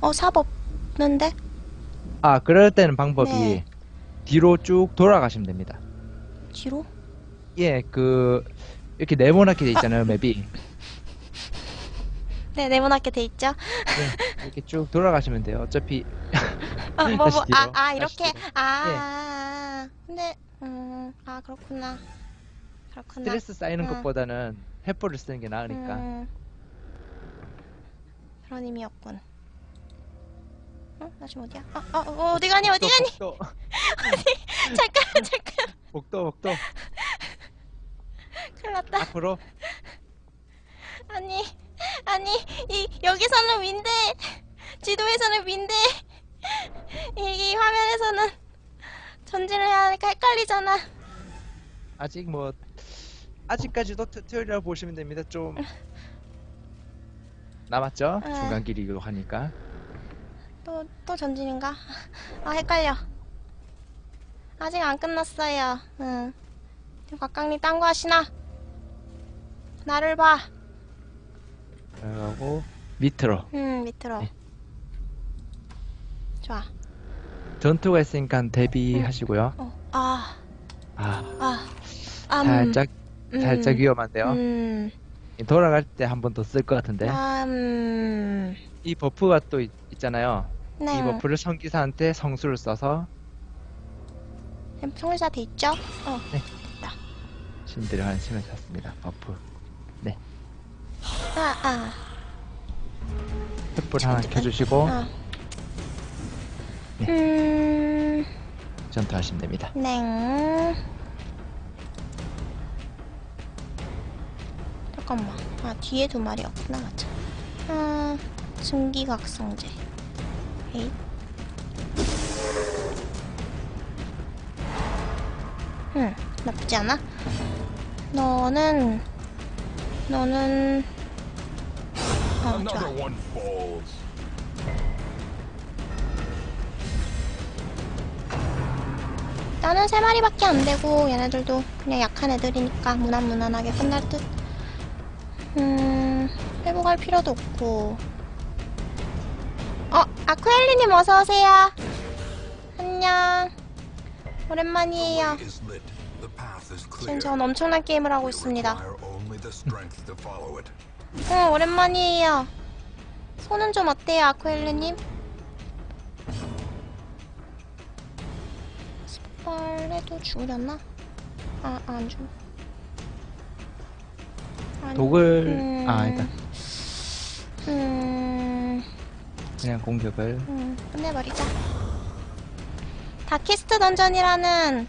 어, 삽 없는데? 아, 그럴 때는 방법이 네. 뒤로 쭉 돌아가시면 됩니다. 뒤로? 예, 그 이렇게 네모나게 돼 있잖아요, 맵이. 네, 네모나게 돼 있죠? 예, 이렇게 쭉 돌아가시면 돼요. 어차피 아, 뭐, 뭐, 다시 아, 뒤로, 아, 다시 이렇게? 뒤로. 아, 아, 근데, 음, 아, 그렇구나. 그렇구나. 스트레스 쌓이는 음. 것보다는 횃불을 쓰는 게 나으니까. 음, 그런 의미였군. 어? 나 지금 어디야? 아, 아, 어, 어디 가니, 어디 가니? 복도, 잠깐, 잠깐. 복도, 복도. 큰일 났다. 앞으로. 아니, 아니, 이, 여기서는 윈데, 지도에서는 윈데, 이, 이 화면에서는 전진을 해야 하니까 헷갈리잖아. 아직 뭐 아직까지도 튜토리얼 보시면 됩니다. 좀 남았죠? 네. 중간 길이기도 하니까. 또, 또 전진인가? 아, 헷갈려. 아직 안 끝났어요. 응. 곽강님 딴거 하시나? 나를 봐. 그러고 밑으로. 음, 밑으로. 네. 좋아. 전투가 있으니까 대비하시고요. 어, 아, 아, 아, 아, 음, 살짝 음, 살짝 위험한데요. 음, 돌아갈 때 한 번 더 쓸 것 같은데. 아, 음, 이 버프가 또 있, 잖아요 네. 이 버프를 성기사한테 성수를 써서 성일사 돼 있죠? 어, 신들의 환심을 샀습니다. 버프. 아, 아, 횃불 하나 켜주시고 아. 네. 음, 전투하시면 됩니다. 냉. 잠깐만. 아, 뒤에 두 마리였구나. 맞아. 아, 증기각성제. 에잇. 응, 나쁘지 않아. 너는, 너는, 어, 좋아. 나는 세 마리밖에 안 되고 얘네들도 그냥 약한 애들이니까 무난무난하게 끝날 듯. 음, 회복할 필요도 없고. 어, 아쿠엘리님 어서 오세요. 안녕. 오랜만이에요. 지금. 전 엄청난 게임을 하고 있습니다. 응, 오랜만이에요. 손은 좀 어때요, 아쿠엘리님? 스파레도 죽으렸나? 아, 안 죽. 독을 음, 아 아니다. 음, 그냥 공격을 음, 끝내버리자. 다키스트 던전이라는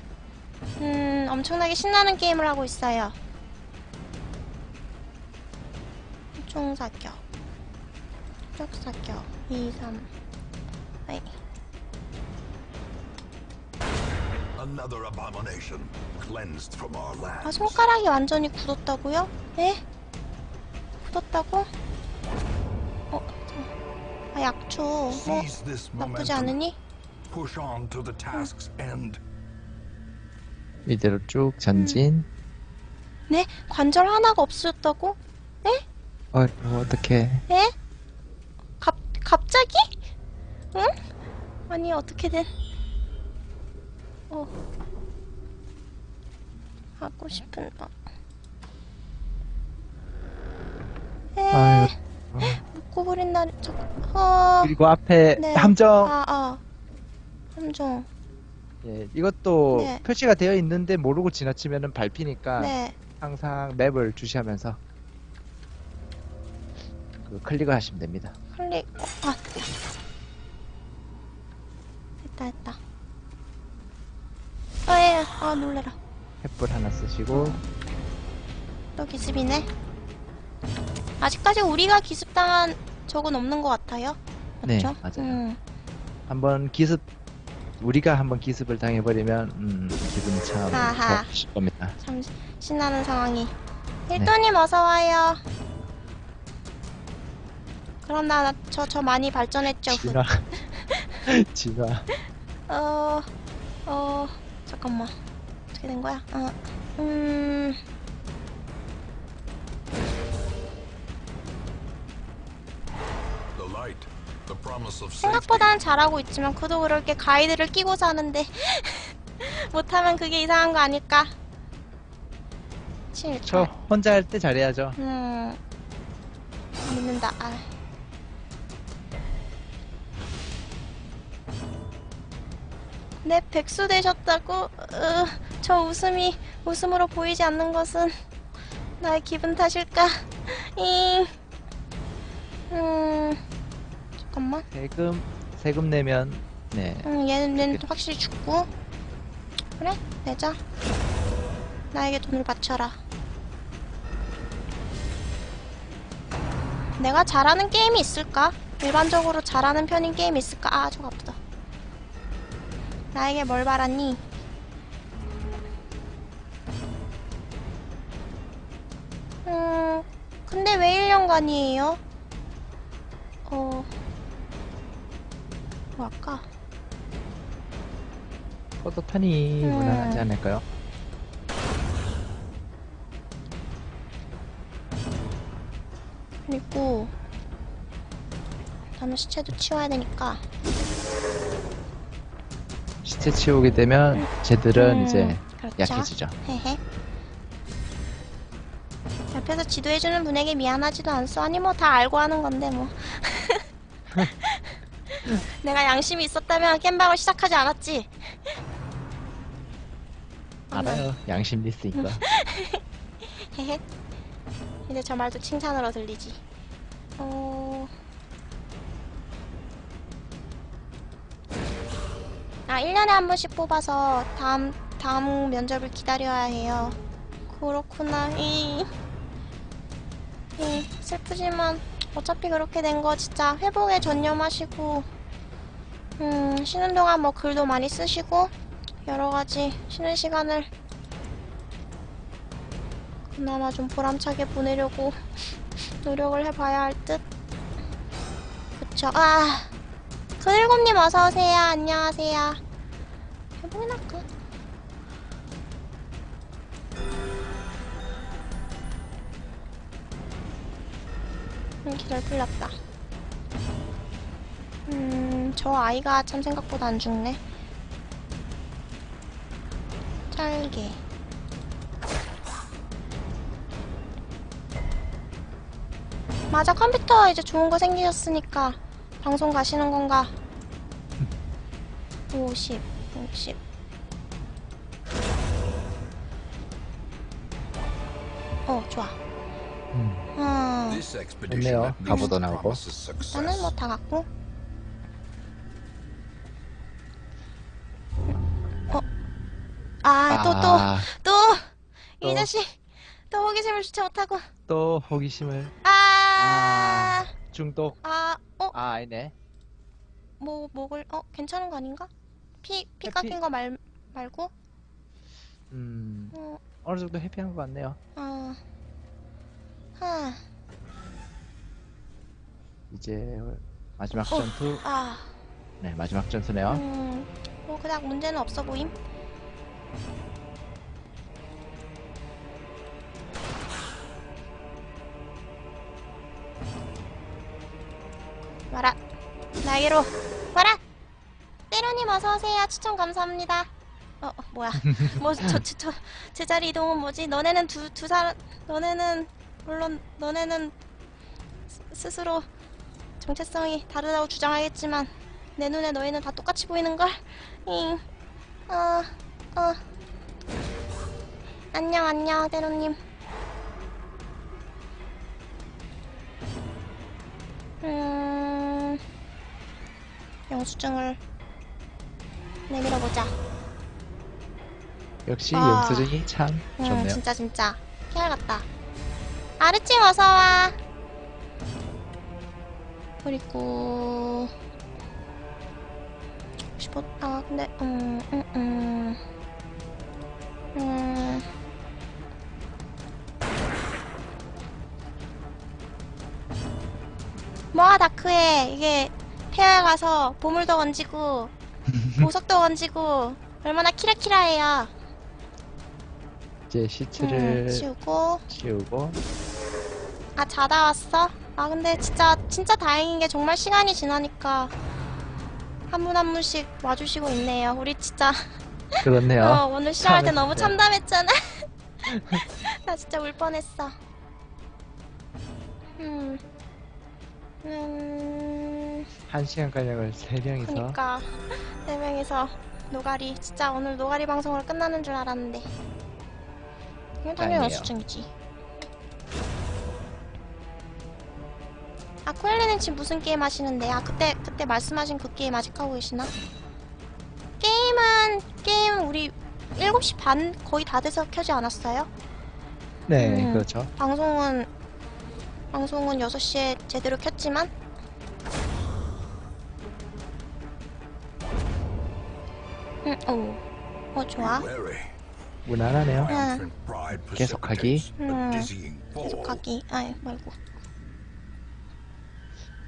음, 엄청나게 신나는 게임을 하고 있어요. 총사격, 쪽사격, 2, 3. 아이, Another abomination cleansed from our 아. 손가락이 완전히 굳었다고요? 에? 굳었다고? 어, 잠- 아 약초. 어, Seize this 나쁘지. 않으니? Push on to the task's end. 이대로 쭉 전진. 네? 관절 하나가 없어졌다고? 어, 뭐 어떻게? 에? 갑, 갑자기? 응? 아니, 어떻게든. 어. 하고 싶은, 어. 버린 날, 저, 어. 그리고 앞에 네. 함정. 아, 아. 함정. 예, 이것도 네. 표시가 되어 있는데 모르고 지나치면은 밟히니까 네. 항상 맵을 주시하면서 그 클릭을 하시면 됩니다. 클릭, 어, 아. 됐다, 됐다. 아, 예, 아, 놀래라. 횃불 하나 쓰시고 또 기습이네. 아직까지 우리가 기습당한 적은 없는 것 같아요. 네, 맞죠? 맞아요. 음, 한번 기습 우리가 한번 기습을 당해버리면 음, 기분이 참 아하. 좋으실 겁니다. 참 신나는 상황이. 네. 일도님 어서 와요. 그럼 나저저 많이 발전했죠. 진화 진화 어, 어, 잠깐만. 어떻게 된 거야? 어, 음, 생각보다는 잘하고 있지만 그도 그럴 게 가이드를 끼고 사는데 못하면 그게 이상한 거 아닐까? 7. 저 혼자 할 때 잘해야죠. 음. 믿는다. 아. 네, 백수 되셨다고? 으, 저 웃음이 웃음으로 보이지 않는 것은 나의 기분 탓일까? 잉. 음. 잠깐만. 세금 세금 내면 네 응, 얘는, 얘는 확실히 죽고. 그래, 내자. 나에게 돈을 바쳐라. 내가 잘하는 게임이 있을까? 일반적으로 잘하는 편인 게임이 있을까? 아, 저거 아프다. 나에게 뭘 바랐니? 음, 근데 왜 1년간이에요? 어, 뭐 할까? 포도탄이 음. 무난하지 않을까요? 그리고 다음에 시체도 치워야 되니까 시체 치우게 되면 쟤들은 음, 이제 그렇죠. 약해지죠. 헤헤 옆에서 지도해주는 분에게 미안하지도 않소 아니 뭐 다 알고 하는 건데 뭐 내가 양심이 있었다면 겜방을 시작하지 않았지. 알아요. 양심 있으니까. 헤헤. 이제 저 말도 칭찬으로 들리지. 어... 아 1년에 한 번씩 뽑아서 다음 다음 면접을 기다려야 해요. 그렇구나. 이... 이 슬프지만 어차피 그렇게 된 거 진짜 회복에 전념하시고 음 쉬는 동안 뭐 글도 많이 쓰시고 여러 가지 쉬는 시간을 그나마 좀 보람차게 보내려고 노력을 해봐야 할 듯. 그쵸. 아, 그일곱님 어서오세요. 안녕하세요. 해보긴 할까? 음, 기절 풀렸다. 음, 저 아이가 참 생각보다 안 죽네. 짧게. 맞아 컴퓨터 이제 좋은 거 생기셨으니까 방송 가시는 건가? 50, 60. 어 좋아. 음. 음, This expedition 좋네요. 가보도 나오고. 나는. 뭐 다 갖고. 어, 아 또 또 아, 또 이 또. 호기심을 주체 못하고. 또 호기심을 아, 중독. 아, 어, 아 아니네. 뭐 목을 어 괜찮은 거 아닌가? 피 피 해피. 깎인 거 말 말고 음 어, 어느 정도 해피한 것 같네요. 어, 하, 이제 마지막 어. 전투. 아, 네 마지막 전투네요. 음, 뭐 그닥 문제는 없어 보임. 나에게로 와라. 때로님 어서 오세요. 추천 감사합니다. 어, 어, 뭐야? 뭐 저 저 저, 제자리 이동은 뭐지? 너네는 두 두 사람, 너네는 물론 너네는 스- 스스로 정체성이 다르다고 주장하겠지만 내 눈에 너희는 다 똑같이 보이는 걸. 잉. 어, 어. 안녕, 안녕, 때로님. 음. 영수증을 내밀어 보자. 역시 아. 영수증이 참 음, 좋네요. 진짜 진짜 깨알 같다. 아르칭 어서 와. 그리고 싶었다. 근데 음, 음, 음. 음. 뭐야 다크해 이게 폐하에 가서 보물도 건지고 보석도 건지고 얼마나 키라키라해요. 이제 시체를 음, 치우고 치우고 아 자다 왔어? 아 근데 진짜 진짜 다행인 게 정말 시간이 지나니까 한 분 한 분씩 와주시고 있네요. 우리 진짜 그렇네요. 어, 오늘 시작할 때 너무 참했어요. 참담했잖아. 나 진짜 울 뻔했어. 음. 음. 한 시간 가량을 세 명이서 그니까 네 명이서 노가리 진짜 오늘 노가리 방송으로 끝나는 줄 알았는데. 이건 당연히 아니에요. 영수증이지. 아 코엘리는 지금 무슨 게임 하시는데? 아 그때 그때 말씀하신 그 게임 아직 하고 계시나? 게임은 게임 우리 7시 반 거의 다 돼서 켜지 않았어요? 네 음. 그렇죠. 방송은 방송은 6시에 제대로 켰지만 음, 오. 어 좋아. Wary. 무난하네요. Pride 계속하기. 음. 계속하기. 아이 말고.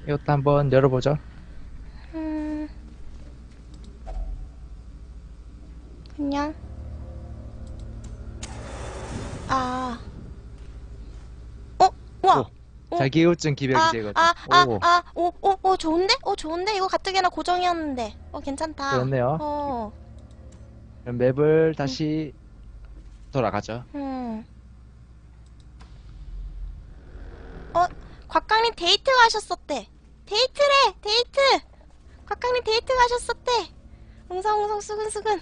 이것도 한번 열어보죠. 음. 그냥 아. 어? 와. 어? 자기우증 기백 아, 제거죠. 아, 아, 오 아, 오, 오, 오, 좋은데? 오, 좋은데? 이거 가뜩이나 고정이었는데. 어, 괜찮다. 그렇네요. 어, 그럼 맵을 다시 돌아가죠. 음. 어, 곽강님 데이트 가셨었대. 데이트래! 데이트! 곽강님 데이트 가셨었대. 웅성웅성 수근수근.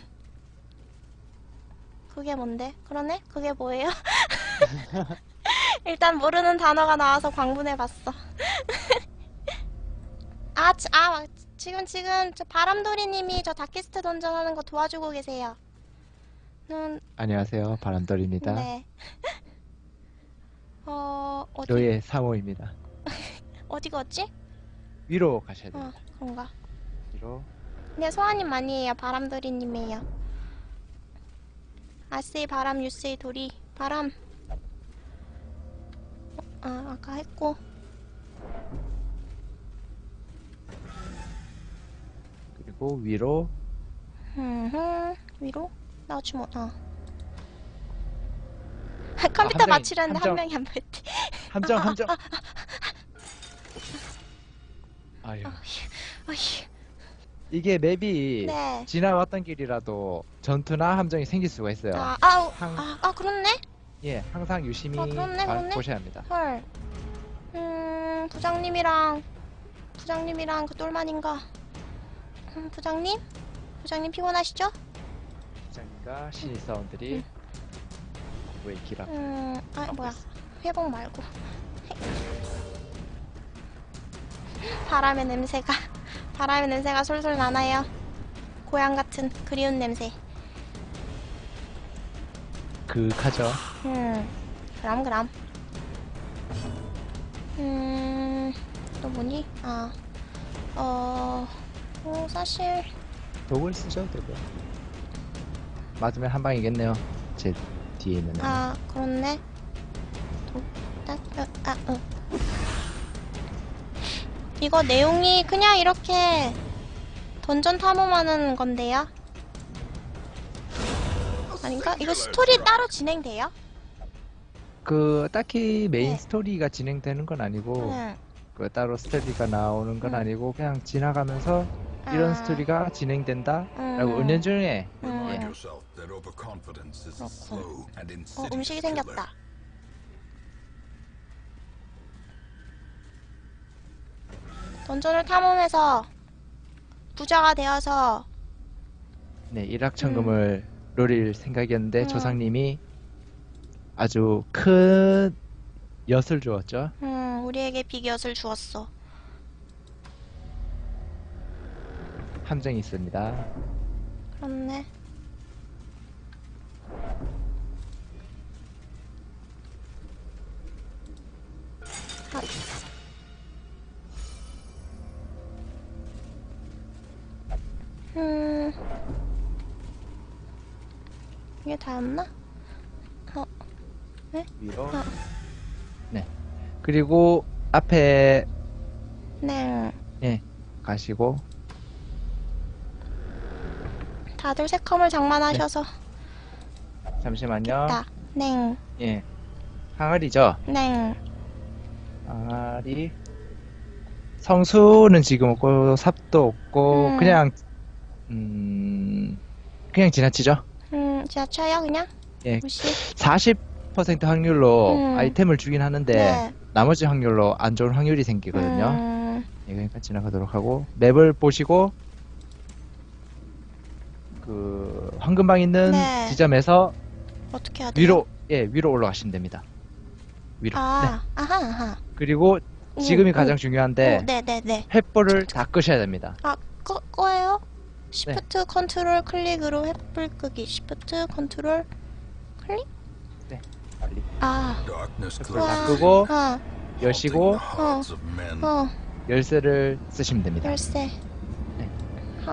그게 뭔데? 그러네? 그게 뭐예요? 일단 모르는 단어가 나와서 광분해봤어. 아, 지- 아, 지금 지금 저 바람돌이님이 저 다키스트 던전하는 거 도와주고 계세요. 는 안녕하세요. 바람돌입니다. 네. 어 어디 저의 사모입니다. 어디가 어찌? 위로 가셔야 어 됩니다. 그런가. 위로. 네 소아님 아니에요. 바람돌이님이에요. 아세이 바람 유세이 도리 바람. 어, 아 아까 했고. 그리고 위로. 음 위로 나오지 못. 어. 컴퓨터 함정이- 맞추려는데 한. 명이 안 보였대. 함정 함정. 아유 어휴. 이게 맵이 네. 지나왔던 길이라도 전투나 함정이 생길 수가 있어요. 아, 아우, 항- 아, 아, 그렇네? 예, 항상 유심히 아, 그렇네, 봐- 그렇네. 보셔야 합니다. 헐. 음, 부장님이랑, 부장님이랑 그 똘만인가? 음, 부장님? 부장님 피곤하시죠? 부장님과 신입사원들이 공부에 기라. 음, 아, 뭐야. 회복 말고. 바람의 냄새가, 바람의 냄새가 솔솔 나나요? 고향 같은 그리운 냄새. 그하죠. 음, 그럼, 그럼. 음, 또 뭐니? 아, 어, 어, 사실, 독을 쓰셔도 되고요. 맞으면 한 방이겠네요. 제 뒤에 있는. 애는. 아, 그렇네. 어, 아, 어. 이거 내용이 그냥 이렇게 던전 탐험하는 건데요? 아닌가? 이거 스토리 따로 진행돼요? 그 딱히 메인 네. 스토리가 진행되는 건 아니고 응. 그 따로 스토리가 나오는 건 음. 아니고 그냥 지나가면서 이런 아, 스토리가 진행된다라고 음. 은연중에 음. and 어, insidious 음식이. 생겼다. 던전을 탐험해서 부자가 되어서 네, 일확천금을 노릴 생각이었는데 음. 조상님이 아주 큰 엿을 주었죠. 음, 우리에게 비기엇을 주었어. 함정이 있습니다. 그렇네. 아. 음. 이게 다였나? 위로. 어. 네. 그리고 앞에 네. 가시고 다들 새컴을 장만하셔서 잠시만요. 다 네. 예. 항아리죠. 네. 광활이 성수는 지금 없고 삽도 없고 음. 그냥 음 그냥 지나치죠. 음, 지하철요 그냥? 예. 무시? 40% 확률로 음. 아이템을 주긴 하는데 네. 나머지 확률로 안 좋은 확률이 생기거든요. 음, 예, 그러니까 지나가도록 하고 맵을 보시고 그 황금방 있는 네. 지점에서 어떻게 해야 돼요? 위로 예 위로 올라가시면 됩니다. 위로. 네. 아, 아하, 아하. 그리고 지금이 오, 가장 오. 중요한데 오, 네네네. 횃불을 다 끄셔야 됩니다. 아, 꺼, 꺼예요? 네. 시프트 컨트롤 클릭으로 횃불 끄기. 시프트 컨트롤 클릭? 빨리 아, Darkness 횃불을 다 끄고 어, 여시고 men. 어, 열쇠를 쓰시면 됩니다. 열쇠. 네. 하.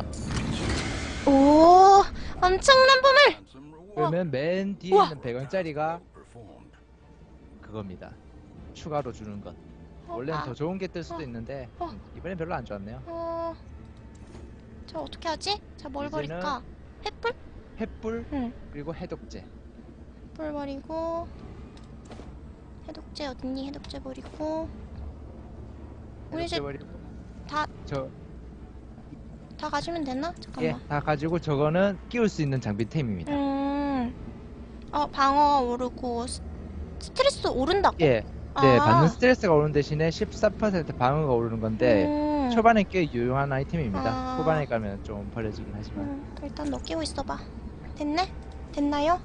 오, 엄청난 보물! 그러면 맨 뒤에 우와. 있는 100원짜리가 performed. 그겁니다. 추가로 주는 것. 어, 원래는 아, 더 좋은 게 뜰 수도 어. 있는데 어. 음, 이번엔 별로 안 좋았네요. 어, 저 어떻게 하지? 자, 뭘 이제는- 버릴까? 횃불? 횃불 응. 그리고 해독제. 횃불 버리고 해독제 어딨니? 해독제 버리고 우리 해독제 이제 버리고 다- 저다 가지면 되나? 예, 잠깐만. 다 가지고 저거는 끼울 수 있는 장비템입니다. 음. 어, 방어 오르고 스, 스트레스 오른다고? 예, 네, 아. 받는 스트레스가 오른 대신에 14% 방어가 오르는 건데 음. 초반에 꽤 유용한 아이템입니다. 아. 후반에 가면 좀 버려지긴 하지만 음, 일단 너 끼고 있어봐. 됐네? 됐나요?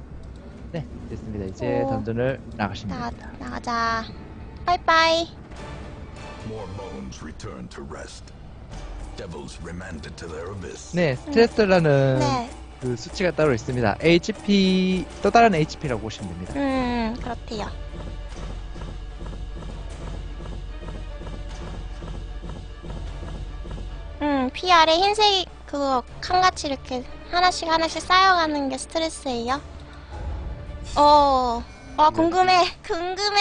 네, 됐습니다. 이제 오. 던전을 나가시면 나, 됩니다. 나가자. 빠이빠이. More bones return to rest. Devils remanded to their abyss. 네, 스트레스라는 네. 그 수치가 따로 있습니다. HP 또 다른 HP라고 보시면 됩니다. 음, 그렇대요. 음, 피 아래 흰색 그거 칸같이 이렇게 하나씩 하나씩 쌓여가는 게 스트레스예요. 어, 어 궁금해, 궁금해.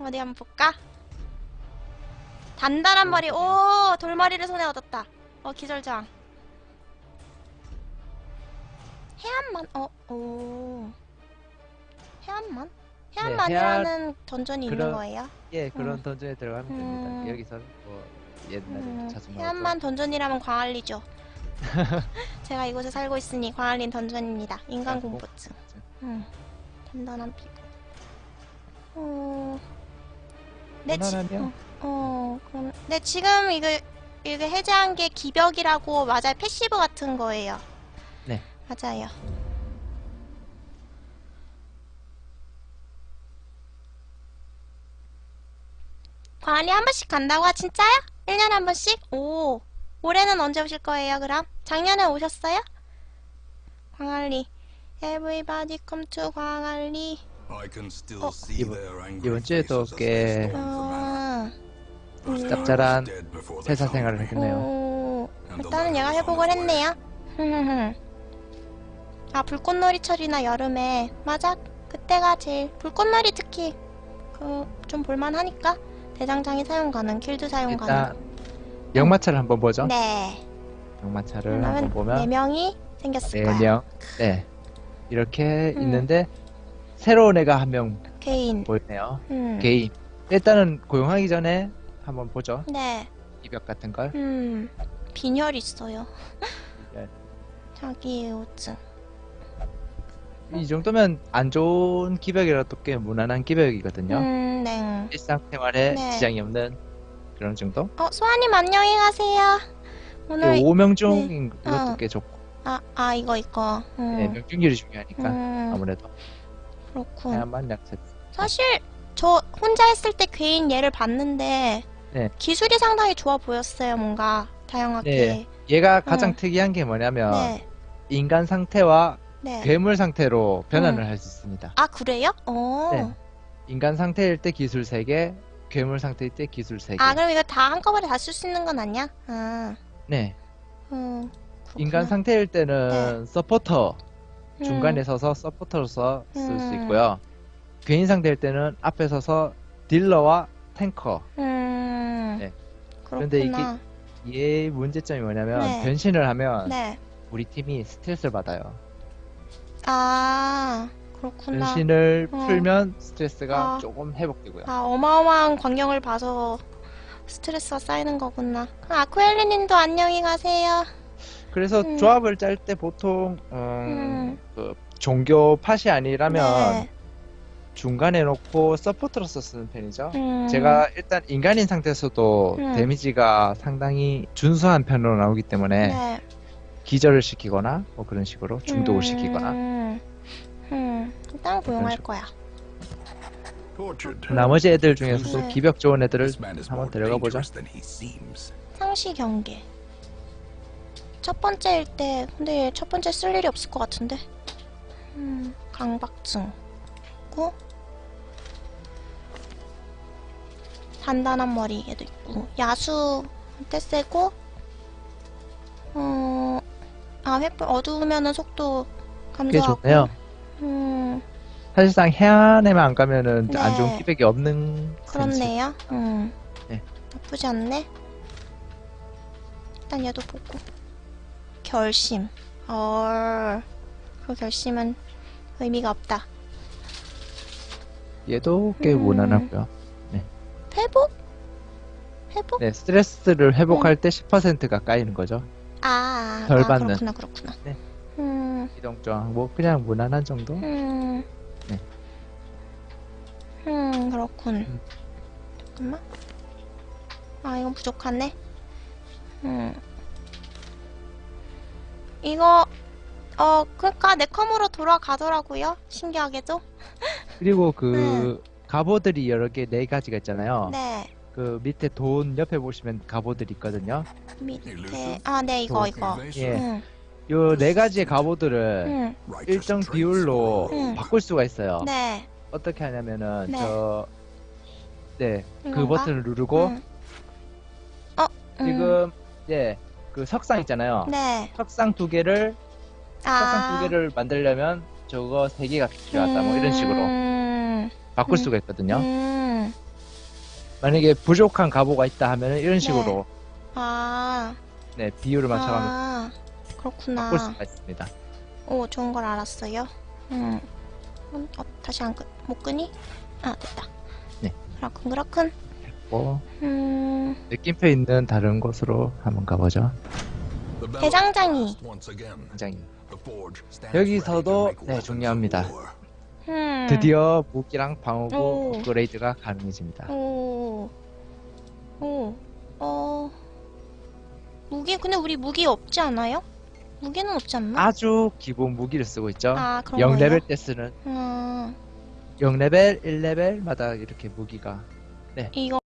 어디 한번 볼까? 단단한 머리, 오, 돌머리를 손에 얻었다. 어, 기절장. 해안만, 어, 오. 해안만? 해안만이라는 던전이 있는 네, 그런- 거예요? 예, 그런 음. 던전에 들어가면 음. 됩니다. 여기서 뭐 옛날에 음, 자주 해안만 던전이라면 광안리죠. 제가 이곳에 살고 있으니 광안리 던전입니다. 인간 아, 뭐, 공포증. 음, 단단한 피부. 어, 네, 지. 어, 어, 그럼, 네, 지금 이거, 이거 해제한 게 기벽이라고, 맞아요. 패시브 같은 거예요. 네. 맞아요. 광안리 한 번씩 간다고? 아, 진짜요? 1년에 한 번씩? 오. 올해는 언제 오실 거예요, 그럼? 작년에 오셨어요? 광안리. Everybody come to 광안리. 어. 이번- 이번 주에도 꽤-. 아. 음. 짭짤한 회사 생활을. 했겠네요. 오. 일단은 얘가 회복을. 했네요. 아, 불꽃놀이철이나 여름에. 맞아. 그때가 제일. 불꽃놀이 특히. 그, 좀 볼만하니까. 대장장이 사용 가능, 킬드 사용 가능. 일단 역마차를 한번 보죠. 네. 역마차를 한번 그러면 보면 네 명이 생겼을 네 거야. 명. 네. 이렇게 음. 있는데 새로운 애가 한 명 개인. 보이네요. 음. 개인. 일단은 고용하기 전에 한번 보죠. 네. 이벽 같은 걸. 음. 빈혈 있어요. 빈혈. 자기 우증. 이 정도면 안 좋은 기벽이라도 꽤 무난한 기벽이거든요. 음, 네. 일상생활에 네. 지장이 없는 그런 정도. 어, 소아님 안녕히 가세요. 오늘 5명 중 이것도 어. 꽤 좋고 아, 아 이거 이거. 음. 네, 명중률이 중요하니까 음, 아무래도 그렇군. 다양한 약세. 사실 저 혼자 했을 때 개인 얘를 봤는데 네. 기술이 상당히 좋아 보였어요. 뭔가 다양하게. 네. 얘가 가장 음. 특이한 게 뭐냐면 네. 인간 상태와 네. 괴물 상태로 변환을 음. 할 수 있습니다. 아 그래요? 어. 네. 인간 상태일 때 기술 3개, 괴물 상태일 때 기술 3개. 아 그럼 이거 다 한꺼번에 다 쓸 수 있는 건 아니야? 아. 네. 음. 인간 그렇구나. 상태일 때는 서포터 음. 중간에 서서 서포터로서 쓸수 음. 있고요. 괴인 상태일 때는 앞에 서서 딜러와 탱커. 음. 네. 그런데 이게 얘의 문제점이 뭐냐면 네. 변신을 하면 네. 우리 팀이 스트레스를 받아요. 아 그렇구나. 변신을 어. 풀면 스트레스가 아. 조금 회복되고요. 아, 어마어마한 광경을 봐서 스트레스가 쌓이는 거구나. 그럼 아쿠엘리 님도 안녕히 가세요. 그래서 음. 조합을 짤 때 보통 음, 음. 그 종교 팟이 아니라면 네. 중간에 놓고 서포트로서 쓰는 편이죠. 음. 제가 일단 인간인 상태에서도 음. 데미지가 상당히 준수한 편으로 나오기 때문에 네. 기절을 시키거나 뭐 그런 식으로 중독을 시키거나 음. 음. 일단 고용할. 거야. Tortured. 나머지 애들 중에서도 네. 기벽 좋은 애들을 This man is more 한번 데려가 seems. 상시 경계. 첫 번째일 때, 근데 첫 번째 쓸 일이 없을 것 같은데. 음, 강박증. 있고, 단단한 머리 얘도 있고, 야수 때 세고, 어, 아, 횃불 어두우면은 속도 그게 감소하고. 좋네요. 음, 사실상 해안에만 안 가면은 네. 안 좋은 기백이 없는 셈이죠. 그렇네요. 음. 네. 나쁘지 않네. 일단 얘도 보고. 결심. 얼. 그 결심은 의미가 없다. 얘도 꽤 음. 무난하고요. 회복? 회복? 네, 스트레스를 회복할 때 10%가 까이는 거죠. 아, 덜 아 받는. 그렇구나, 그렇구나. 네. 음, 이동저항 뭐 그냥 무난한 정도. 음. 네. 음, 그렇군. 음. 잠깐만. 아, 이건 부족하네. 음. 이거, 어, 그니까 내 컴으로 돌아가더라고요. 신기하게도. 그리고 그 갑오들이 여러 개 네 가지가 있잖아요. 네. 그 밑에 돈 옆에 보시면 갑오들이 있거든요. 밑에, 아, 네, 이거, 이거. 예. 응, 요네 가지의 갑오들을 응, 일정 비율로 음. 바꿀 수가 있어요. 네. 어떻게 하냐면은 네. 저 네, 그 이건가? 버튼을 누르고 응. 어, 음, 지금 예, 그 석상 있잖아요. 네. 석상 두 개를 석상 아, 두 개를 만들려면 저거 세 개가 필요하다. 뭐 이런 식으로 음, 바꿀 음. 수가 있거든요. 음, 만약에 부족한 갑오가 있다 하면은 이런 식으로 아, 네, 비율을 맞춰가면서 아, 그렇구나. 바꿀 수가 있습니다. 오, 좋은 걸 알았어요. 음. 음, 어, 다시 안 끄, 못 끄니? 아, 됐다. 네. 그렇군, 그렇군. 뭐 음, 느낌표 있는 다른 곳으로 한번 가보죠. 대장장이. 굉장히 여기서도 네, 중요합니다. 음. 드디어 무기랑 방어구 오. 업그레이드가 가능해집니다. 오, 오, 어, 무기, 근데 우리 무기 없지 않아요? 무기는 없지 않나? 아주 기본 무기를 쓰고 있죠. 아, 그런 0레벨 거예요? 때 쓰는 음, 0레벨, 1레벨마다 이렇게 무기가 이거,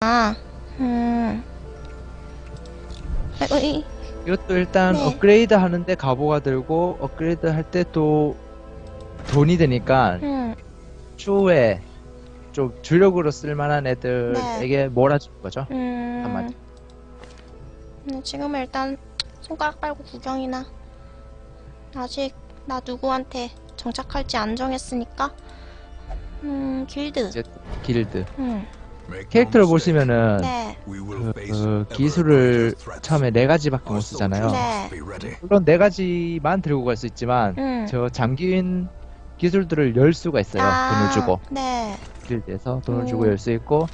아, 음. 아, 어, 이, 이것도 일단 네. 업그레이드 하는데 갑오가 들고 업그레이드 할 때 또 돈이 드니까 음, 추후에 좀 주력으로 쓸만한 애들에게 몰아주는 거죠. 음. 한마디. 음, 지금은 일단 손가락 빨고 구경이나. 아직 나 누구한테 정착할지 안 정했으니까. 음, 길드. 이제 길드 음, 캐릭터를 보시면은 네, 그, 그 기술을. 처음에 네 가지밖에 못 쓰잖아요. 네. 물론 네 가지만 들고 갈 수 있지만 음. 저 잠긴 기술들을 열 수가 있어요. 돈을 주고 네. 길드에서 돈을 오. 주고 열 수 있고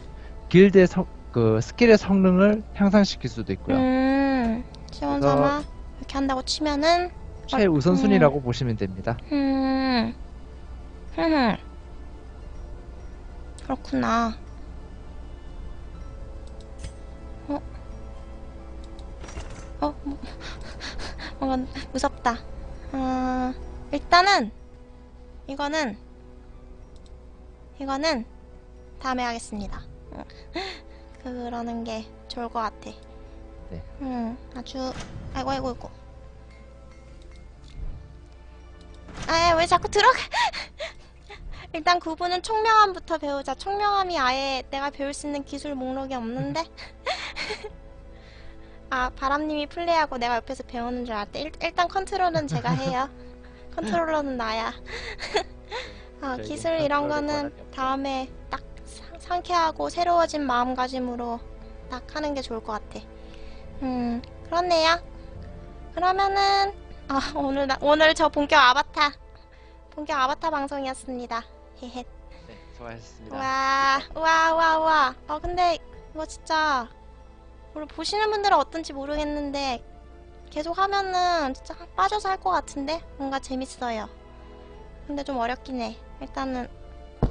길드의 성, 그 스킬의 성능을 향상시킬 수도 있고요. 음, 시원 삼아 이렇게 한다고 치면은, 최우선순위라고 보시면 됩니다. 음, 흠, 그렇구나. 어, 어, 뭐, 뭔가 무섭다. 아, 일단은 이거는 이거는 다음에 하겠습니다. 어, 그러는 게 좋을 것 같아. 네. 음, 아주 아이고 아이고 아이고. 아, 왜 자꾸 들어가? 일단 구분은 총명함부터 배우자. 총명함이 아예 내가 배울 수 있는 기술 목록이 없는데? 아, 바람님이 플레이하고 내가 옆에서 배우는 줄 알았대. 일, 일단 컨트롤은 제가 해요. 컨트롤러는 나야. 아, 기술 이런 거는. 다음에 딱 상- 상쾌하고 새로워진 마음가짐으로 딱 하는 게 좋을 것 같아. 음, 그렇네요. 그러면은, 아, 오늘, 나, 오늘 저 본격 아바타 본격 아바타 방송이었습니다. 헤헤. 네, 수고하셨습니다. 와, 와, 와, 와. 아, 근데 이거 진짜 우리 보시는 분들은 어떤지 모르겠는데 계속 하면은 진짜 빠져서 할 것 같은데? 뭔가 재밌어요. 근데 좀 어렵긴 해. 일단은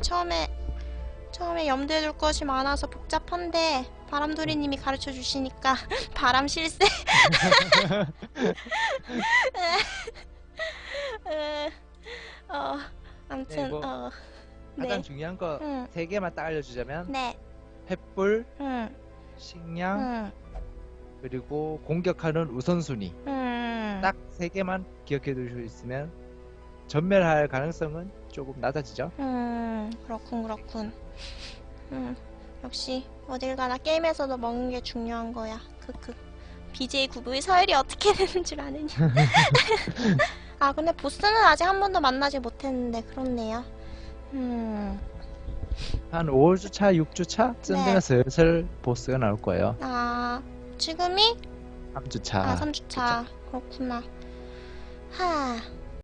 처음에 처음에 염두에 둘 것이 많아서 복잡한데 바람돌이님이 가르쳐 주시니까 바람 실세. 어, 아무튼 네, 뭐 어, 가장 네, 중요한 거세 응, 개만 딱 알려주자면 네, 횃불, 응, 식량, 응, 그리고 공격하는 우선순위 응. 딱세 개만 기억해 두실 수 있으면 전멸할 가능성은 조금 낮아지죠. 음, 그렇군, 그렇군. 음, 역시 어딜 가나 게임에서도 먹는 게 중요한 거야. 크크. BJ 구부의 서열이 어떻게 되는 줄 아느냐. 아, 근데 보스는 아직 한 번도 만나지 못했는데, 그렇네요. 음, 한 5주차, 6주차쯤 네. 되면 슬슬 보스가 나올 거예요. 아, 지금이? 3주차. 아, 3주차. 그렇구나. 하,